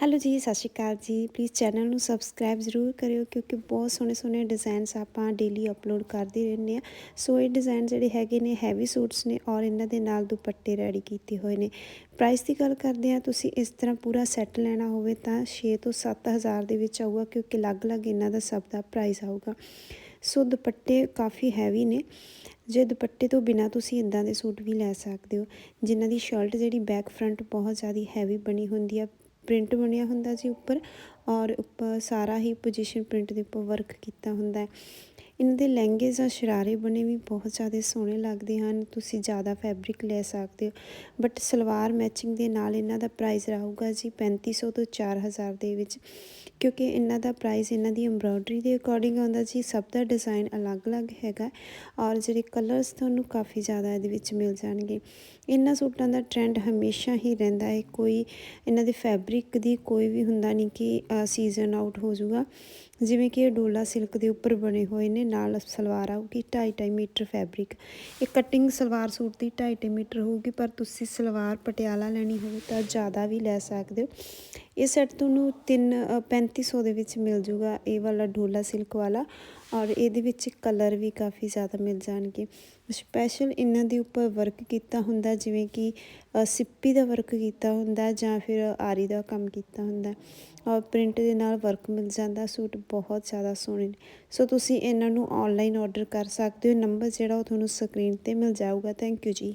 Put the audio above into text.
Hello ਜੀ, ਸਤਿ ਸ਼੍ਰੀ ਅਕਾਲ ਜੀ। ਪਲੀਜ਼ ਚੈਨਲ ਨੂੰ ਸਬਸਕ੍ਰਾਈਬ ਜ਼ਰੂਰ ਕਰਿਓ ਕਿਉਂਕਿ ਬਹੁਤ ਸੋਹਣੇ ਸੋਹਣੇ ਡਿਜ਼ਾਈਨਸ ਆਪਾਂ ਡੇਲੀ ਅਪਲੋਡ ਕਰਦੇ ਰਹਿੰਦੇ ਆ ਸੋ ਇਹ ਡਿਜ਼ਾਈਨ ਜਿਹੜੇ ਹੈਗੇ ਨੇ ਹੈਵੀ ਸੂਟਸ ਨੇ ਔਰ ਇਹਨਾਂ ਦੇ ਨਾਲ ਦੁਪੱਟੇ ਰੈਡੀ ਕੀਤੇ ਹੋਏ ਨੇ। ਪ੍ਰਾਈਸ ਦੀ ਗੱਲ ਕਰਦੇ ਆ ਤੁਸੀਂ ਇਸ ਤਰ੍ਹਾਂ ਪੂਰਾ ਸੈੱਟ ਲੈਣਾ ਹੋਵੇ ਤਾਂ 6 ਤੋਂ 7000 ਦੇ ਵਿੱਚ ਆਊਗਾ ਕਿਉਂਕਿ ਅਲੱਗ-ਅਲੱਗ ਇਹਨਾਂ ਦਾ ਸਭ ਦਾ ਪ੍ਰਾਈਸ ਆਊਗਾ। ਸੋ ਦੁਪੱਟੇ ਕਾਫੀ ਹੈਵੀ ਨੇ। ਜੇ ਦੁਪੱਟੇ ਤੋਂ ਬਿਨਾ ਤੁਸੀਂ ਇਦਾਂ ਦੇ ਸੂਟ ਵੀ ਲੈ ਸਕਦੇ ਹੋ। ਜਿਨ੍ਹਾਂ ਦੀ ਸ਼ਰਟ ਜਿਹੜੀ ਬੈਕ ਫਰੰਟ ਬਹੁਤ ਜ਼ਿਆਦਾ ਹੈਵੀ ਬਣੀ ਹੁੰਦੀ ਆ ਪ੍ਰਿੰਟ ਬਣਿਆ ਹੁੰਦਾ ਜੀ ਉੱਪਰ ਔਰ ਉੱਪਰ ਸਾਰਾ ਹੀ ਪੋਜੀਸ਼ਨ ਪ੍ਰਿੰਟ ਦੇ ਉੱਪਰ ਵਰਕ ਕੀਤਾ ਹੁੰਦਾ ਹੈ। ਇਹਨਾਂ ਦੇ ਲਹਿੰਗੇ ਜਾਂ ਸ਼ਰਾਰੇ ਬਣੇ ਵੀ ਬਹੁਤ ਜ਼ਿਆਦਾ ਸੋਹਣੇ ਲੱਗਦੇ ਹਨ, ਤੁਸੀਂ ਜ਼ਿਆਦਾ ਫੈਬਰਿਕ ਲੈ ਸਕਦੇ ਹੋ। ਬਟ ਸਲਵਾਰ ਮੈਚਿੰਗ ਦੇ ਨਾਲ ਇਹਨਾਂ ਦਾ ਪ੍ਰਾਈਸ ਰਹੂਗਾ ਜੀ 3500 ਤੋਂ 4000 ਦੇ ਵਿੱਚ। ਕਿਉਂਕਿ ਇਹਨਾਂ ਦਾ ਪ੍ਰਾਈਸ ਇਹਨਾਂ ਦੀ ਐਮਬ੍ਰੋਇਡਰੀ ਦੇ ਅਕੋਰਡਿੰਗ ਆਉਂਦਾ ਜੀ, ਸਭ ਦਾ ਡਿਜ਼ਾਈਨ ਅਲੱਗ-ਅਲੱਗ ਹੈਗਾ ਔਰ ਜਿਹੜੇ ਕਲਰਸ ਤੁਹਾਨੂੰ ਕਾਫੀ ਜ਼ਿਆਦਾ ਇਹਦੇ ਵਿੱਚ ਮਿਲ ਜਾਣਗੇ। ਇਹਨਾਂ ਸੂਟਾਂ ਦਾ ਟ੍ਰੈਂਡ ਹਮੇਸ਼ਾ ਹੀ ਰਹਿੰਦਾ ਹੈ, ਕੋਈ ਇਹਨਾਂ ਦੇ ਫੈਬਰਿਕ ਦੀ ਕੋਈ ਵੀ ਹੁੰਦਾ ਨਹੀਂ ਕਿ ਸੀਜ਼ਨ ਆਊਟ ਹੋ ਜਾਊਗਾ। ਜਿਵੇਂ ਕਿ ਇਹ ਡੋਲਾ ਸਿਲਕ ਦੇ ਉੱਪਰ ਬਣੇ ਹੋਏ ਨੇ ਨਾਲ ਸਲਵਾਰ ਆਊਗੀ 2.5 ਮੀਟਰ ਫੈਬਰਿਕ ਇਹ ਕਟਿੰਗ ਸਲਵਾਰ ਸੂਟ ਦੀ 2.5 ਮੀਟਰ ਹੋਊਗੀ, ਪਰ ਤੁਸੀਂ ਸਲਵਾਰ ਪਟਿਆਲਾ ਲੈਣੀ ਹੋਵੇ ਤਾਂ ਜ਼ਿਆਦਾ ਵੀ ਲੈ ਸਕਦੇ ਹੋ। ਇਹ ਸੈੱਟ ਤੁਹਾਨੂੰ 3 3500 ਦੇ ਵਿੱਚ ਮਿਲ ਜੂਗਾ। ਇਹ ਵਾਲਾ ਡੋਲਾ ਸਿਲਕ ਵਾਲਾ ਔਰ ਇਹਦੇ ਵਿੱਚ ਕਲਰ ਵੀ ਕਾਫੀ ਜ਼ਿਆਦਾ ਮਿਲ ਜਾਣਗੇ। ਸਪੈਸ਼ਲ ਇਹਨਾਂ ਦੇ ਉੱਪਰ ਵਰਕ ਕੀਤਾ ਹੁੰਦਾ, ਜਿਵੇਂ ਕਿ ਸਿੱਪੀ ਦਾ ਵਰਕ ਕੀਤਾ ਹੁੰਦਾ ਜਾਂ ਫਿਰ ਆਰੀ ਦਾ ਕੰਮ ਕੀਤਾ ਹੁੰਦਾ। ਔਰ ਪ੍ਰਿੰਟ ਦੇ ਨਾਲ ਵਰਕ ਮਿਲ ਜਾਂਦਾ, ਸੂਟ ਬਹੁਤ ਜ਼ਿਆਦਾ ਸੋਹਣੇ ਨੇ। ਸੋ ਤੁਸੀਂ ਇਹਨਾਂ ਨੂੰ ਆਨਲਾਈਨ ਆਰਡਰ ਕਰ ਸਕਦੇ ਹੋ। ਨੰਬਰ ਜਿਹੜਾ ਉਹ ਤੁਹਾਨੂੰ ਸਕਰੀਨ ਤੇ ਮਿਲ ਜਾਊਗਾ। ਥੈਂਕ ਯੂ ਜੀ।